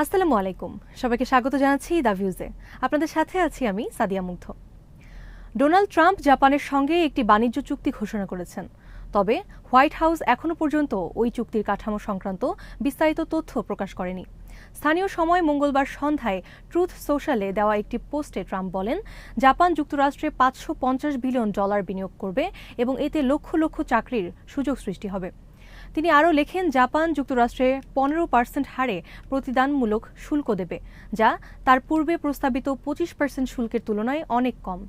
আসসালামু আলাইকুম। সবাইকে স্বাগত জানাচ্ছি দ্য ভিউজে আপনাদের সাথে আছি আমি সাদিয়া মুগ্ধ। ডোনাল্ড ট্রাম্প জাপানের সঙ্গে একটি বাণিজ্য চুক্তি ঘোষণা করেছেন। তবে হোয়াইট হাউস এখনও পর্যন্ত ওই চুক্তির কাঠামো সংক্রান্ত বিস্তারিত তথ্য প্রকাশ করেনি। স্থানীয় সময় মঙ্গলবার সন্ধ্যায় ট্রুথ সোশ্যালে দেওয়া একটি পোস্টে ট্রাম্প বলেন, জাপান যুক্তরাষ্ট্রে পাঁচশো পঞ্চাশ বিলিয়ন ডলার বিনিয়োগ করবে এবং এতে লক্ষ লক্ষ চাকরির সুযোগ সৃষ্টি হবে। তিনি আরও লেখেন, জাপান যুক্তরাষ্ট্রে পনেরো পার্সেন্ট হারে প্রতিদানমূলক শুল্ক দেবে, যা তার পূর্বে প্রস্তাবিত পঁচিশ পার্সেন্ট শুল্কের তুলনায় অনেক কম।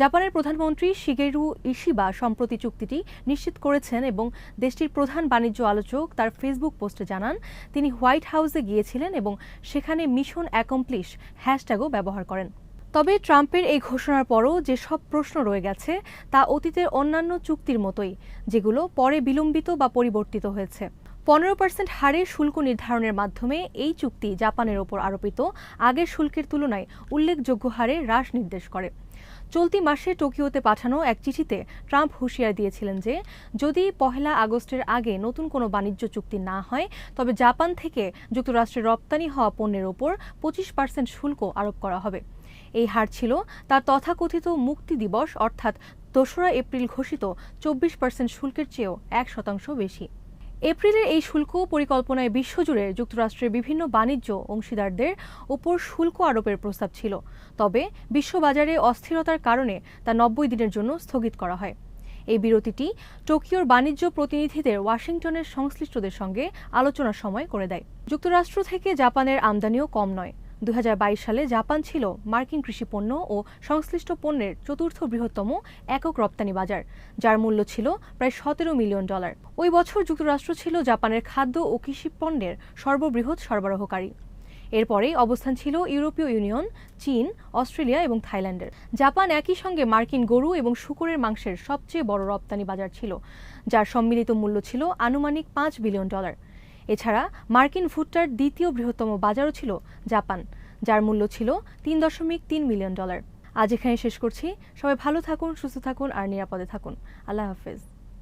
জাপানের প্রধানমন্ত্রী শিগেরু ইশিবা সম্প্রতি চুক্তিটি নিশ্চিত করেছেন এবং দেশটির প্রধান বাণিজ্য আলোচক তার ফেসবুক পোস্টে জানান, তিনি হোয়াইট হাউসে গিয়েছিলেন এবং সেখানে মিশন অ্যাকমপ্লিশ হ্যাশট্যাগও ব্যবহার করেন। তবে ট্রাম্পের এই ঘোষণার পরও যে সব প্রশ্ন রয়ে গেছে, তা অতীতের অন্যান্য চুক্তির মতোই, যেগুলো পরে বিলম্বিত বা পরিবর্তিত হয়েছে। পনেরো পার্সেন্ট হারে শুল্ক নির্ধারণের মাধ্যমে এই চুক্তি জাপানের ওপর আরোপিত। আগের শুল্কের তুলনায় উল্লেখযোগ্য হারে হ্রাস নির্দেশ করে। চলতি মাসে টোকিওতে পাঠানো এক চিঠিতে ট্রাম্প হুঁশিয়ার দিয়েছিলেন যে, যদি পহেলা আগস্টের আগে নতুন কোনো বাণিজ্য চুক্তি না হয়, তবে জাপান থেকে যুক্তরাষ্ট্রে রপ্তানি হওয়া পণ্যের ওপর পঁচিশ পার্সেন্ট শুল্ক আরোপ করা হবে। এই হার ছিল তার তথাকথিত মুক্তি দিবস, অর্থাৎ দোসরা এপ্রিল ঘোষিত চব্বিশ পার্সেন্ট শুল্কের চেয়েও এক শতাংশ বেশি। এপ্রিলের এই শুল্ক পরিকল্পনায় বিশ্বজুড়ে যুক্তরাষ্ট্রের বিভিন্ন বাণিজ্য অংশীদারদের ওপর শুল্ক আরোপের প্রস্তাব ছিল। তবে বিশ্ববাজারে অস্থিরতার কারণে তা নব্বই দিনের জন্য স্থগিত করা হয়। এই বিরতিটি টোকিওর বাণিজ্য প্রতিনিধিদের ওয়াশিংটনের সংশ্লিষ্টদের সঙ্গে আলোচনার সময় করে দেয়। যুক্তরাষ্ট্র থেকে জাপানের আমদানিও কম নয়। দু হাজার বাইশ সালে জাপান ছিল মার্কিন কৃষি পণ্য ও সংশ্লিষ্ট পণ্যের চতুর্থ বৃহত্তম একক রপ্তানি বাজার, যার মূল্য ছিল প্রায় সতেরো মিলিয়ন ডলার। ওই বছর যুক্তরাষ্ট্র ছিল জাপানের খাদ্য ও কৃষি পণ্যের সর্ববৃহৎ সরবরাহকারী। এরপরেই অবস্থান ছিল ইউরোপীয় ইউনিয়ন, চীন, অস্ট্রেলিয়া এবং থাইল্যান্ডের। জাপান একই সঙ্গে মার্কিন গরু এবং শুকুরের মাংসের সবচেয়ে বড় রপ্তানি বাজার ছিল, যার সম্মিলিত মূল্য ছিল আনুমানিক পাঁচ বিলিয়ন ডলার। এছাড়া মার্কিন ভুট্টার দ্বিতীয় বৃহত্তম বাজারও ছিল জাপান, যার মূল্য ছিল তিন দশমিক তিন মিলিয়ন ডলার। আজ এখানে শেষ করছি। সবাই ভালো থাকুন, সুস্থ থাকুন আর নিরাপদে থাকুন। আল্লাহ হাফেজ।